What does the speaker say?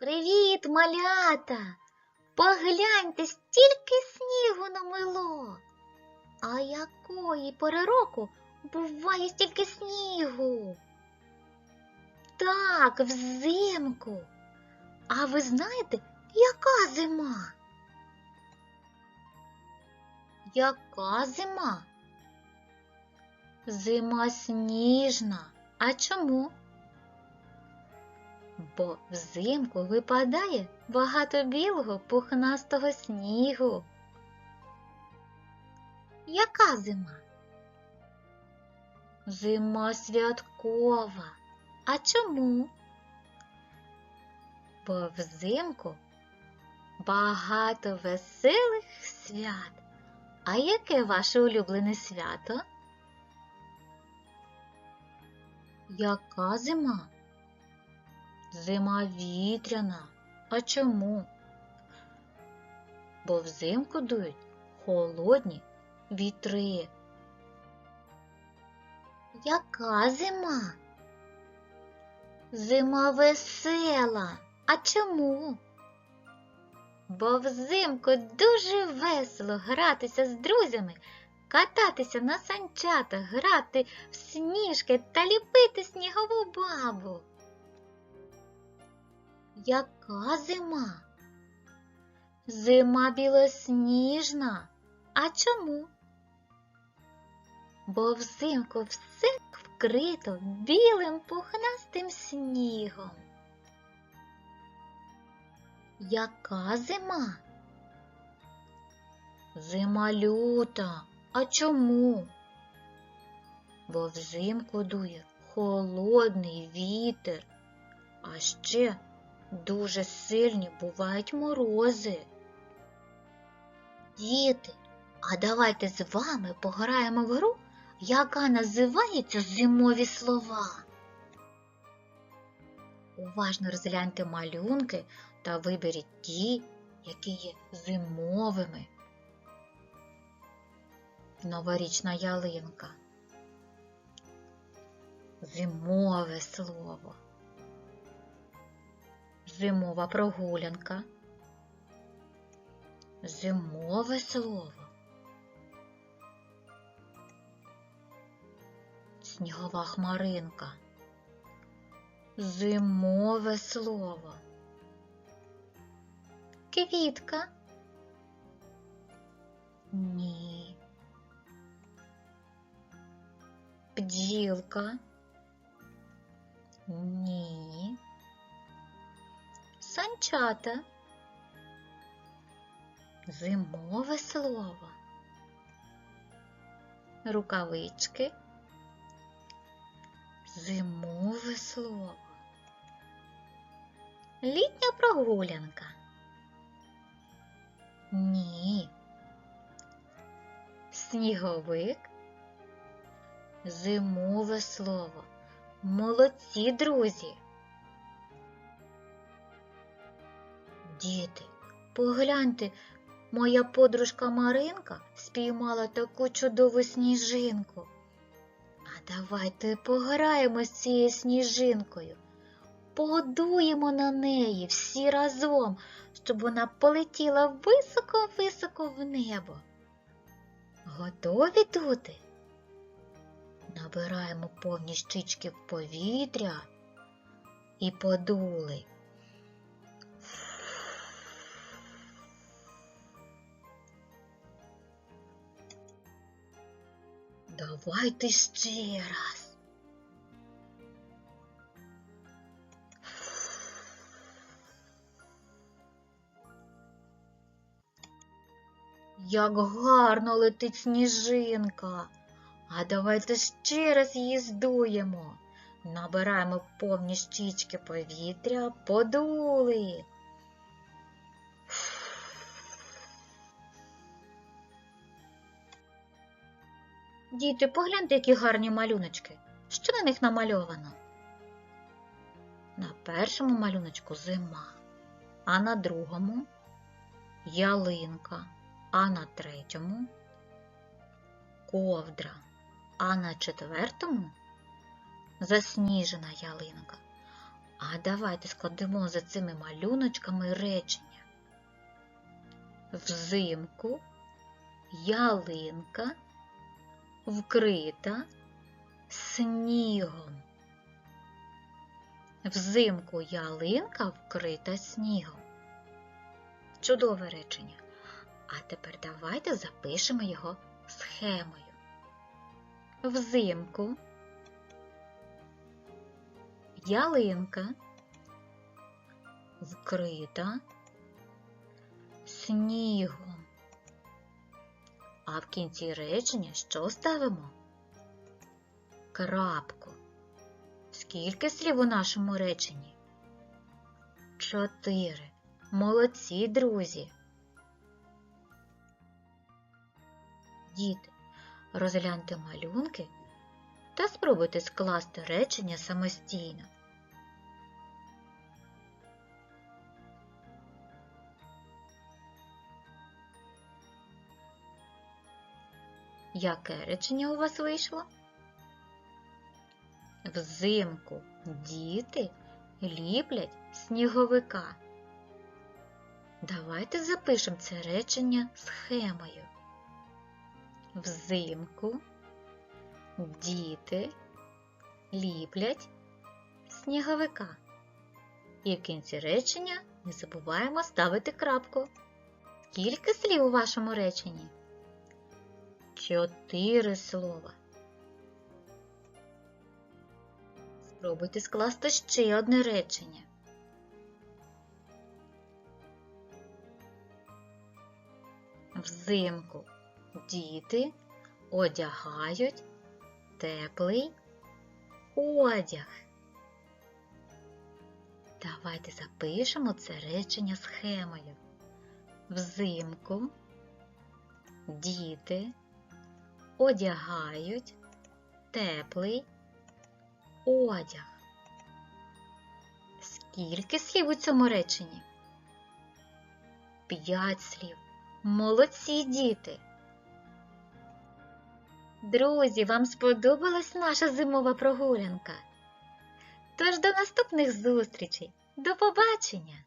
Привіт, малята! Погляньте, стільки снігу намело. А якої пори року буває стільки снігу? Так, взимку. А ви знаєте, яка зима? Яка зима? Зима сніжна. А чому? Бо взимку випадає багато білого пухнастого снігу. Яка зима? Зима святкова. А чому? Бо взимку багато веселих свят. А яке ваше улюблене свято? Яка зима? Зима вітряна. А чому? Бо взимку дують холодні вітри. Яка зима? Зима весела. А чому? Бо взимку дуже весело гратися з друзями, кататися на санчатах, грати в сніжки та ліпити снігову бабу. Яка зима? Зима білосніжна. А чому? Бо взимку все вкрито білим пухнастим снігом. Яка зима? Зима люта. А чому? Бо взимку дує холодний вітер, а ще дуже сильні бувають морози. Діти, а давайте з вами пограємо в гру, яка називається зимові слова. Уважно розгляньте малюнки та виберіть ті, які є зимовими. Новорічна ялинка. Зимове слово. Зимова прогулянка. Зимове слово. Снігова хмаринка. Зимове слово. Квітка. Ні. Бджілка. Ні. Санчата. Зимове слово. Рукавички. Зимове слово. Літня прогулянка. Ні. Сніговик. Зимове слово. Молодці, друзі. Діти, погляньте, моя подружка Маринка спіймала таку чудову сніжинку. А давайте пограємо з цією сніжинкою. Погодуємо на неї всі разом, щоб вона полетіла високо-високо в небо. Готові дути? Набираємо повні щічки в повітря і подули. Давайте ще раз. Як гарно летить сніжинка. А давайте ще раз її здуємо. Набираємо повні щічки повітря, подули. Діти, погляньте, які гарні малюночки. Що на них намальовано? На першому малюночку зима, а на другому ялинка, а на третьому ковдра, а на четвертому засніжена ялинка, А давайте складемо за цими малюночками речення. Взимку ялинка вкрита снігом. Взимку ялинка вкрита снігом. Чудове речення. А тепер давайте запишемо його схемою. Взимку ялинка вкрита снігом. А в кінці речення що ставимо? Крапку. Скільки слів у нашому реченні? Чотири. Молодці, друзі. Діти, розгляньте малюнки та спробуйте скласти речення самостійно. Яке речення у вас вийшло? Взимку діти ліплять сніговика. Давайте запишемо це речення схемою. Взимку діти ліплять сніговика. І в кінці речення не забуваємо ставити крапку. Скільки слів у вашому реченні? Чотири слова. Спробуйте скласти ще одне речення. Взимку діти одягають теплий одяг. Давайте запишемо це речення схемою. Взимку діти одягають теплий одяг. Скільки слів у цьому реченні? П'ять слів. Молодці діти! Друзі, вам сподобалась наша зимова прогулянка? Тож до наступних зустрічей. До побачення!